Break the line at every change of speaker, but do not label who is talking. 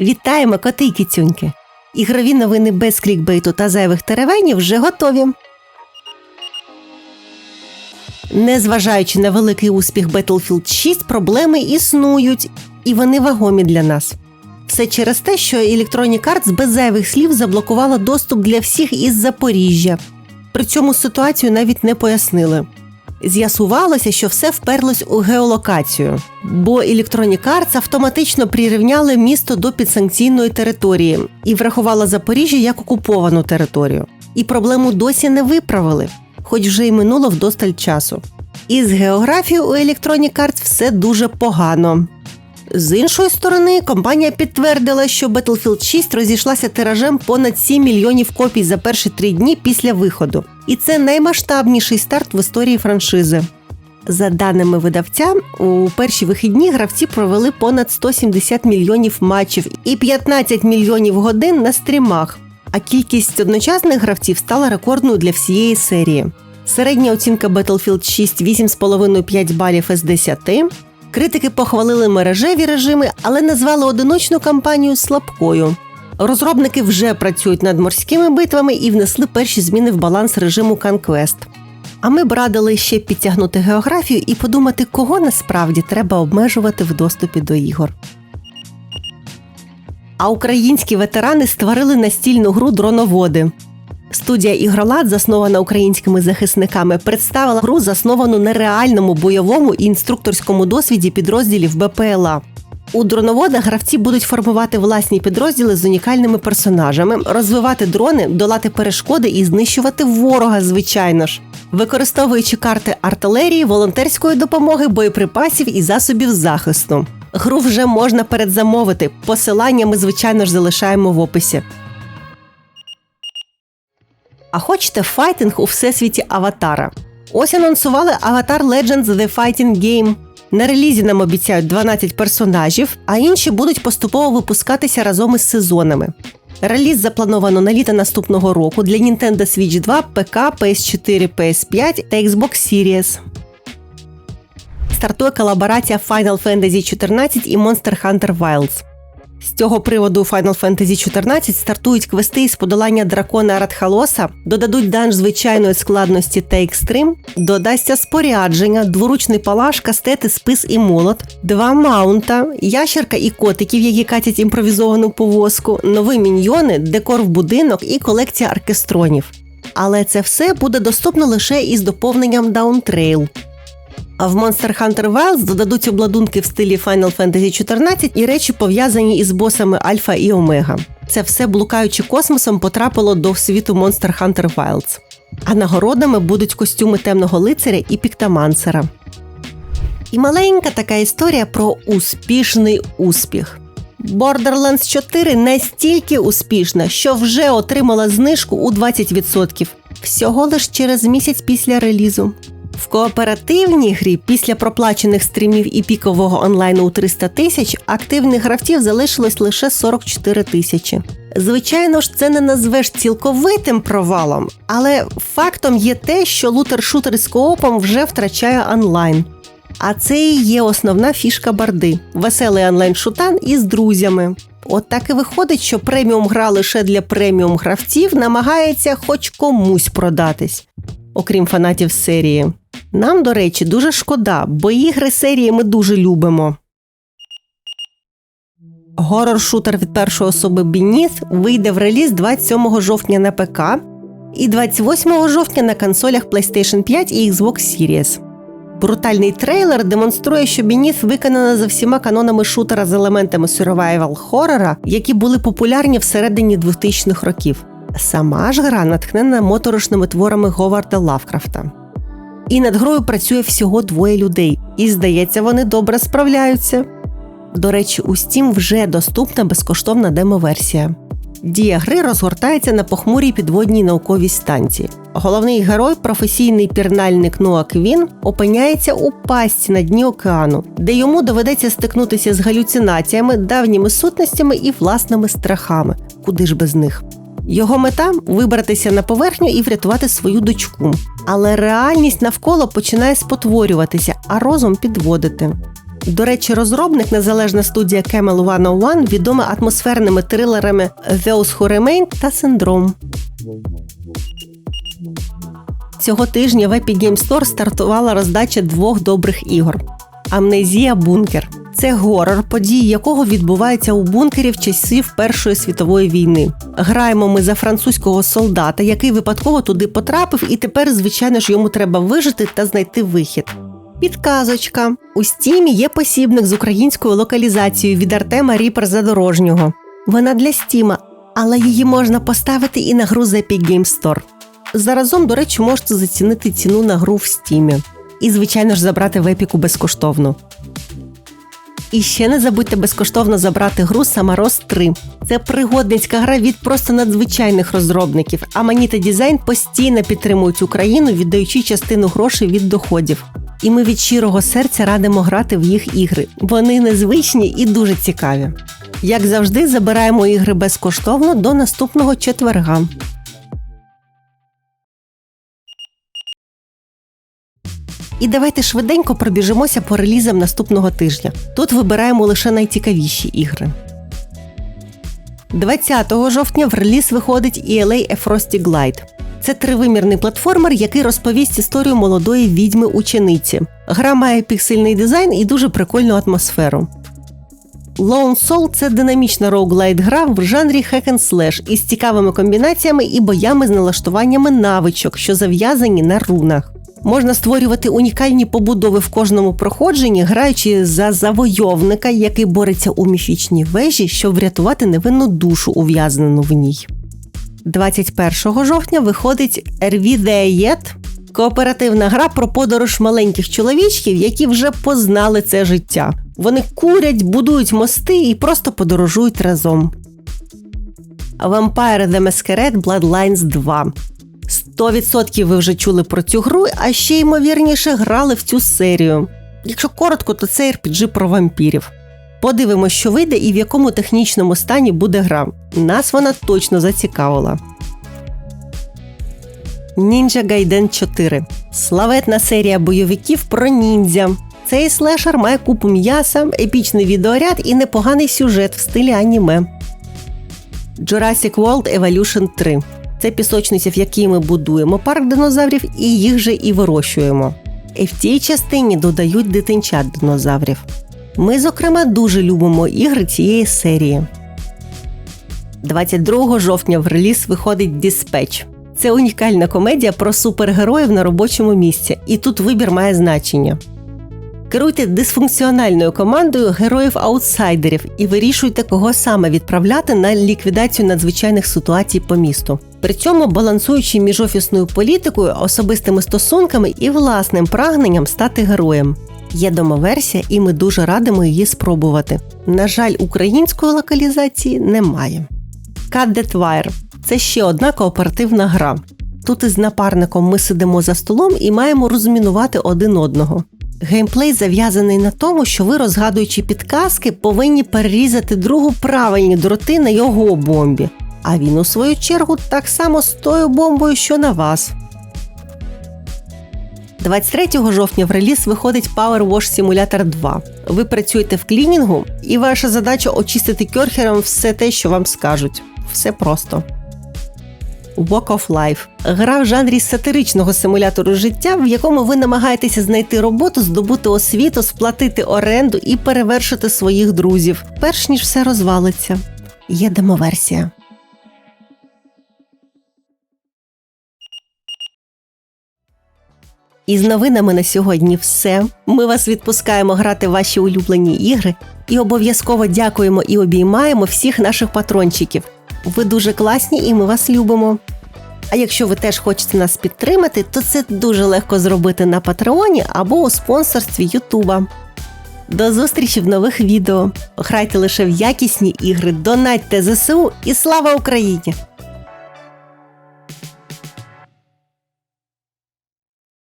Вітаємо, коти й кицюньки! Ігрові новини без клікбейту та зайвих теревенів вже готові. Незважаючи на великий успіх Battlefield 6, проблеми існують, і вони вагомі для нас. Все через те, що Electronic Arts без зайвих слів заблокувала доступ для всіх із Запоріжжя. При цьому ситуацію навіть не пояснили. З'ясувалося, що все вперлось у геолокацію, бо Electronic Arts автоматично прирівняли місто до підсанкційної території і врахувала Запоріжжя як окуповану територію. І проблему досі не виправили, хоч вже й минуло вдосталь часу. І з географією у Electronic Arts все дуже погано. З іншої сторони, компанія підтвердила, що Battlefield 6 розійшлася тиражем понад 7 мільйонів копій за перші три дні після виходу. І це наймасштабніший старт в історії франшизи. За даними видавця, у перші вихідні гравці провели понад 170 мільйонів матчів і 15 мільйонів годин на стрімах. А кількість одночасних гравців стала рекордною для всієї серії. Середня оцінка Battlefield 6 8,5-5 балів із 10. Критики похвалили мережеві режими, але назвали одиночну кампанію слабкою. Розробники вже працюють над морськими битвами і внесли перші зміни в баланс режиму Conquest. А ми б радили ще підтягнути географію і подумати, кого насправді треба обмежувати в доступі до ігор. А українські ветерани створили настільну гру Дроноводи. Студія Ігролад, заснована українськими захисниками, представила гру, засновану на реальному бойовому і інструкторському досвіді підрозділів БПЛА. У дроноводах гравці будуть формувати власні підрозділи з унікальними персонажами, розвивати дрони, долати перешкоди і знищувати ворога, звичайно ж, використовуючи карти артилерії, волонтерської допомоги, боєприпасів і засобів захисту. Гру вже можна передзамовити. Посилання ми, звичайно ж, залишаємо в описі. А хочете файтинг у всесвіті Аватара? Ось анонсували Avatar Legends The Fighting Game. На релізі нам обіцяють 12 персонажів, а інші будуть поступово випускатися разом із сезонами. Реліз заплановано на літо наступного року для Nintendo Switch 2, ПК, PS4, PS5 та Xbox Series. Стартує колаборація Final Fantasy 14 і Monster Hunter Wilds. З цього приводу Final Fantasy 14 стартують квести із подолання дракона Радхалоса, додадуть данж звичайної складності та екстрим, додасться спорядження, дворучний палаш, кастети, спис і молот, два маунта, ящерка і котиків, які катять імпровізовану повозку, нові міньйони, декор в будинок і колекція оркестронів. Але це все буде доступно лише із доповненням Downtrail. А в Monster Hunter Wilds додадуть обладунки в стилі Final Fantasy 14 і речі пов'язані із босами Альфа і Омега. Це все блукаючи космосом потрапило до світу Monster Hunter Wilds. А нагородами будуть костюми темного лицаря і піктамансера. І маленька така історія про успішний успіх. Borderlands 4 настільки успішна, що вже отримала знижку у 20%. Всього лиш через місяць після релізу. В кооперативній грі після проплачених стрімів і пікового онлайну у 300 тисяч активних гравців залишилось лише 44 тисячі. Звичайно ж, це не назвеш цілковитим провалом, але фактом є те, що лутер-шутер з коопом вже втрачає онлайн. А це і є основна фішка барди веселий онлайн-шутан із друзями. От так і виходить, що преміум гра лише для преміум гравців намагається хоч комусь продатись, окрім фанатів серії. Нам, до речі, дуже шкода, бо ігри серії ми дуже любимо. Горор-шутер від першої особи Beneath вийде в реліз 27 жовтня на ПК і 28 жовтня на консолях PlayStation 5 і Xbox Series. Брутальний трейлер демонструє, що Beneath виконана за всіма канонами шутера з елементами survival хоррора, які були популярні всередині 2000-х років. Сама ж гра натхнена моторошними творами Говарда Лавкрафта. І над грою працює всього двоє людей, і здається, вони добре справляються. До речі, у Steam вже доступна безкоштовна демоверсія. Дія гри розгортається на похмурій підводній науковій станції. Головний герой, професійний пірнальник Ноа Квін, опиняється у пастці на дні океану, де йому доведеться стикнутися з галюцинаціями, давніми сутностями і власними страхами. Куди ж без них? Його мета вибратися на поверхню і врятувати свою дочку. Але реальність навколо починає спотворюватися, а розум підводити. До речі, розробник незалежна студія Camel 101 відома атмосферними трилерами Those Who Remain та Syndrome. Цього тижня в Epic Game Store стартувала роздача двох добрих ігор: Амнезія Бункер. Це горор, події якого відбуваються у бункері в часів Першої світової війни. Граємо ми за французького солдата, який випадково туди потрапив, і тепер, звичайно ж, йому треба вижити та знайти вихід. Підказочка: у стімі є посібник з українською локалізацією від Артема Ріпер Задорожнього. Вона для стіма, але її можна поставити і на гру з Epic Games Store. Заразом, до речі, можете зацінити ціну на гру в стімі. І, звичайно ж, забрати в епіку безкоштовно. І ще не забудьте безкоштовно забрати гру Самороз 3. Це пригодницька гра від просто надзвичайних розробників. А Маніта Дізайн постійно підтримують Україну, віддаючи частину грошей від доходів. І ми від щирого серця радимо грати в їх ігри. Вони незвичні і дуже цікаві. Як завжди, забираємо ігри безкоштовно до наступного четверга. І давайте швиденько пробіжимося по релізам наступного тижня. Тут вибираємо лише найцікавіші ігри. 20 жовтня в реліз виходить ELA A Frosty Glide. Це тривимірний платформер, який розповість історію молодої відьми учениці. Гра має піксельний дизайн і дуже прикольну атмосферу. Lone Soul – це динамічна роуглайт гра в жанрі hack and slash із цікавими комбінаціями і боями з налаштуваннями навичок, що зав'язані на рунах. Можна створювати унікальні побудови в кожному проходженні, граючи за завойовника, який бореться у міфічній вежі, щоб врятувати невинну душу, ув'язнену в ній. 21 жовтня виходить Yet – кооперативна гра про подорож маленьких чоловічків, які вже познали це життя. Вони курять, будують мости і просто подорожують разом. Vampire The Masquerade Bloodlines 2 100% ви вже чули про цю гру, а ще ймовірніше грали в цю серію. Якщо коротко, то це RPG про вампірів. Подивимось, що вийде і в якому технічному стані буде гра. Нас вона точно зацікавила. Ninja Gaiden 4 славетна серія бойовиків про ніндзя. Цей слешер має купу м'яса, епічний відеоряд і непоганий сюжет в стилі аніме. Jurassic World Evolution 3 це пісочниця, в якій ми будуємо парк динозаврів і їх же і вирощуємо. І в цій частині додають дитинчат динозаврів. Ми, зокрема, дуже любимо ігри цієї серії. 22 жовтня в реліз виходить Dispatch. Це унікальна комедія про супергероїв на робочому місці, і тут вибір має значення. Керуйте дисфункціональною командою героїв-аутсайдерів і вирішуйте, кого саме відправляти на ліквідацію надзвичайних ситуацій по місту. При цьому балансуючи між офісною політикою, особистими стосунками і власним прагненням стати героєм. Є домоверсія, і ми дуже радимо її спробувати. На жаль, української локалізації немає. That Wire – це ще одна кооперативна гра. Тут із напарником ми сидимо за столом і маємо розмінувати один одного. Геймплей зав'язаний на тому, що ви, розгадуючи підказки, повинні перерізати другу правильні дроти на його бомбі. А він, у свою чергу, так само з тою бомбою, що на вас. 23 жовтня в реліз виходить Power Wash Simulator 2. Ви працюєте в клінінгу, і ваша задача очистити кьорхером все те, що вам скажуть. Все просто. Walk of Life гра в жанрі сатиричного симулятору життя, в якому ви намагаєтеся знайти роботу, здобути освіту, сплатити оренду і перевершити своїх друзів, перш ніж все розвалиться. Є демоверсія. І з новинами на сьогодні все. Ми вас відпускаємо грати в ваші улюблені ігри і обов'язково дякуємо і обіймаємо всіх наших патрончиків. Ви дуже класні і ми вас любимо. А якщо ви теж хочете нас підтримати, то це дуже легко зробити на Патреоні або у спонсорстві Ютуба. До зустрічі в нових відео. Грайте лише в якісні ігри, донатьте ЗСУ і слава Україні!